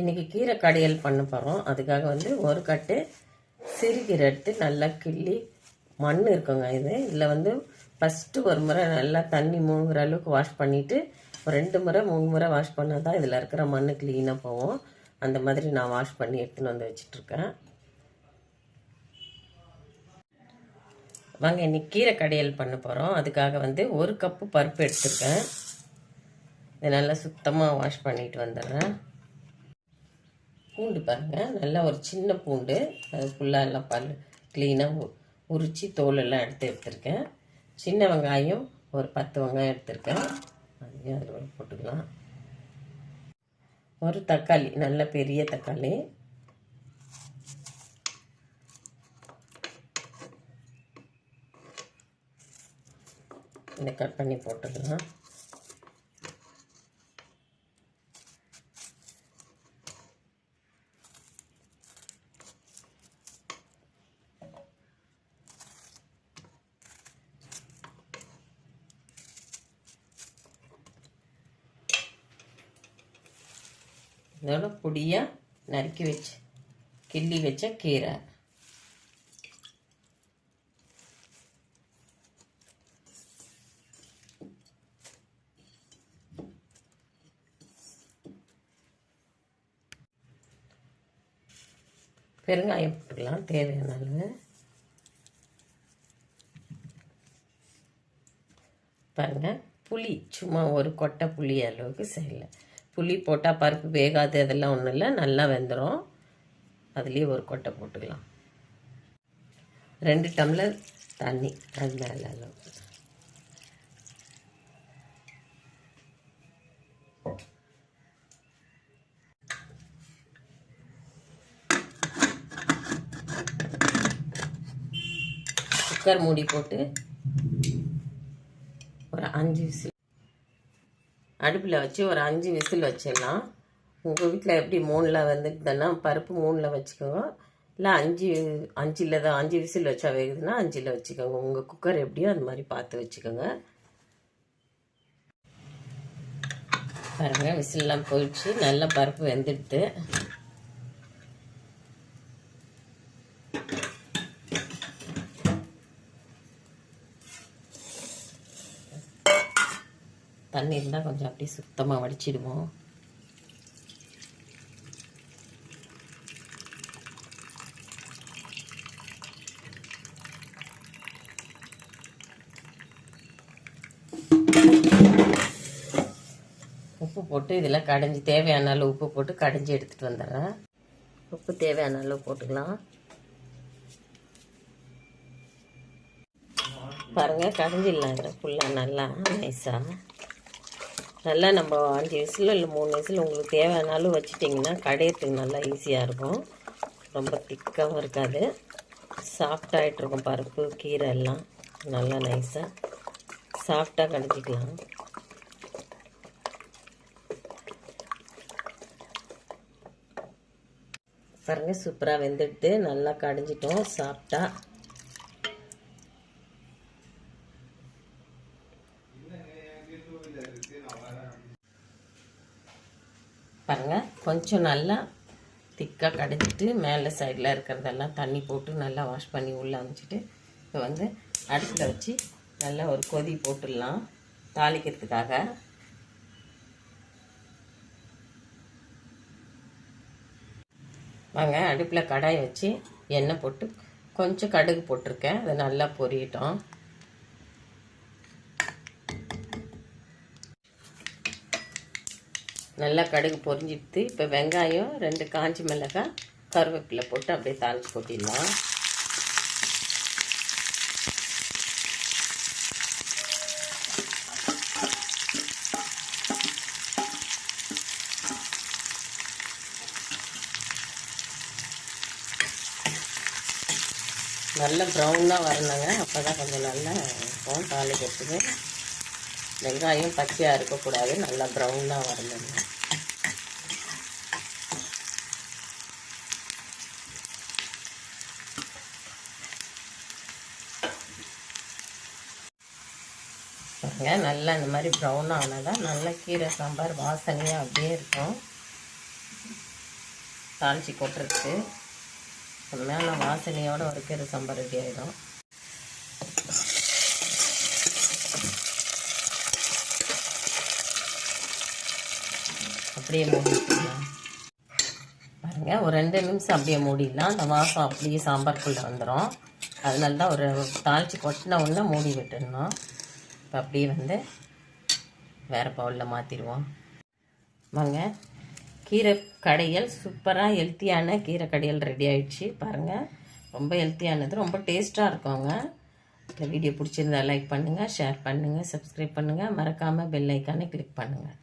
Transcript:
இன்றைக்கி கீரை கடையல் பண்ண போகிறோம் அதுக்காக வந்து ஒரு கட்டு சிறுகீரை எடுத்து நல்லா கிள்ளி மண் இருக்குங்க இது. இதில் வந்து ஃபஸ்ட்டு ஒரு முறை நல்லா தண்ணி மூழ்கிற அளவுக்கு வாஷ் பண்ணிவிட்டு ஒரு ரெண்டு முறை மூணு முறை வாஷ் பண்ணால் தான் இதில் இருக்கிற மண் க்ளீனாக போகும். அந்த மாதிரி நான் வாஷ் பண்ணி எடுத்துன்னு வந்து வச்சிட்ருக்கேன் வாங்க இன்னைக்கு கீரை கடையல் பண்ண போகிறோம் அதுக்காக வந்து ஒரு கப்பு பருப்பு எடுத்துருக்கேன். இதை நல்லா சுத்தமாக வாஷ் பண்ணிட்டு வந்துடுறேன். பூண்டு பாருங்கள் நல்லா ஒரு சின்ன பூண்டு. அது ஃபுல்லாக எல்லாம் பல் க்ளீனாக உரித்து தோலெல்லாம் எடுத்து எடுத்திருக்கேன். சின்ன வெங்காயம் ஒரு பத்து வெங்காயம் எடுத்திருக்கேன். அதையும் அதில் போட்டுக்கலாம். ஒரு தக்காளி நல்ல பெரிய தக்காளி. இதை கட் பண்ணி போட்டுக்கலாம். இதோட பொடியாக நறுக்கி வச்சு கிள்ளி வச்ச கீரை. பெருங்காயம் போட்டுக்கலாம் தேவையான அளவு. பாருங்கள் புளி சும்மா ஒரு கொட்டை புளி அளவுக்கு செய்யலை. புளி போட்டால் பருப்பு வேகாது அதெல்லாம் ஒன்றும் இல்லை. நல்லா வெந்துடும் அதுலேயே ஒரு கொட்டை போட்டுக்கலாம். ரெண்டு டம்ளர் தண்ணி. அது மேலே அளவுக்கு குக்கர் மூடி போட்டு ஒரு அஞ்சு விசில் அடுப்பில் வச்சு ஒரு அஞ்சு விசில் வச்சிடலாம். உங்கள் வீட்டில் எப்படி மூணில் வந்துட்டுதுன்னா பருப்பு மூணில் வச்சுக்கோங்க. இல்லை அஞ்சு அஞ்சில் தான் அஞ்சு விசில் வச்சா வேகுதுன்னா அஞ்சில் வச்சுக்கோங்க. உங்கள் குக்கர் எப்படியோ அது மாதிரி பார்த்து வச்சுக்கோங்க. பாருங்கள் விசில்லாம் போயிடுச்சு. நல்லா பருப்பு வெந்துடுது. தண்ணி இருந்தால் கொஞ்சம் அப்படியே சுத்தமாக வடிச்சிடுவோம் உப்பு போட்டு இதில் கடைஞ்சி தேவையான அளவு உப்பு போட்டு கடைஞ்சி எடுத்துகிட்டு வந்துடுறேன். உப்பு தேவையான அளவு போட்டுக்கலாம். பாருங்கள் கடைஞ்சிடலாம் இதில். ஃபுல்லாக நல்லா நைஸாக நல்லா நம்ம அஞ்சு விசில் இல்லை மூணு விசில் உங்களுக்கு தேவைனாலும் வச்சுட்டிங்கன்னா கடையத்துக்கு நல்லா ஈஸியாக இருக்கும். ரொம்ப திக்காகவும் இருக்காது. சாஃப்டாகிட்டுருக்கும் பருப்பு கீரை எல்லாம். நல்லா நைஸாக சாஃப்டாக கடைஞ்சிக்கலாம் பாருங்கள் சூப்பராக வெந்துட்டு நல்லா கடைஞ்சிட்டோம். சாஃப்டாக பாருங்கள் கொஞ்சம் நல்லா திக்காக கடைஞ்சிட்டு மேலே சைடில் இருக்கிறதெல்லாம் தண்ணி போட்டு நல்லா வாஷ் பண்ணி உள்ளே அமைச்சிட்டு இப்போ வந்து அடுப்பில் வச்சு நல்லா ஒரு கொதி போட்டுடலாம் தாளிக்கிறதுக்காக. வாங்க அடுப்பில் கடாய் வச்சு எண்ணெய் போட்டு கொஞ்சம் கடுகு போட்டிருக்கேன். அது நல்லா பொரியட்டும். நல்லா கடுகு பொரிஞ்சிடுது இப்போ வெங்காயம் ரெண்டு காஞ்சி மிளகாய் கருவேப்பிலை போட்டு அப்படியே தாளிச்சு கொட்டிடலாம். நல்லா ப்ரௌனாக வரணுங்க. அப்போ தான் கொஞ்சம் நல்லா இருக்கும் தாளிக்கிறதுக்கு. வெங்காயம் பச்சையாக இருக்கக்கூடாது நல்லா ப்ரௌனாக வரணுங்க பாருங்க நல்லா இந்த மாதிரி ப்ரௌன் ஆனால் நல்லா கீரை சாம்பார் வாசனையாக அப்படியே இருக்கும். தாளித்து கொட்டுறதுக்கு மேலே வாசனையோடு கீரை சாம்பார் ரெடி ஆகிடும் அப்படியே மூடிக்கலாம். பாருங்க ஒரு ரெண்டு நிமிஷம் அப்படியே மூடிடலாம். அந்த வாசம் அப்படியே சாம்பாருக்குள்ளே வந்துடும் அதனால தான் ஒரு தாளித்து கொட்டின உடனே மூடி விட்டுடணும். இப்போ அப்படியே வந்து வேறு பவுலில் மாற்றிடுவோம் வாங்க கீரை கடையல் சூப்பராக ஹெல்த்தியான கீரை கடையல் ரெடி ஆகிடுச்சு பாருங்கள் ரொம்ப ஹெல்த்தியானது ரொம்ப டேஸ்ட்டாக இருக்குங்க. இந்த வீடியோ பிடிச்சிருந்தா லைக் பண்ணுங்கள் ஷேர் பண்ணுங்கள் சப்ஸ்கிரைப் பண்ணுங்கள் மறக்காமல் பெல் ஐக்கானை கிளிக் பண்ணுங்கள்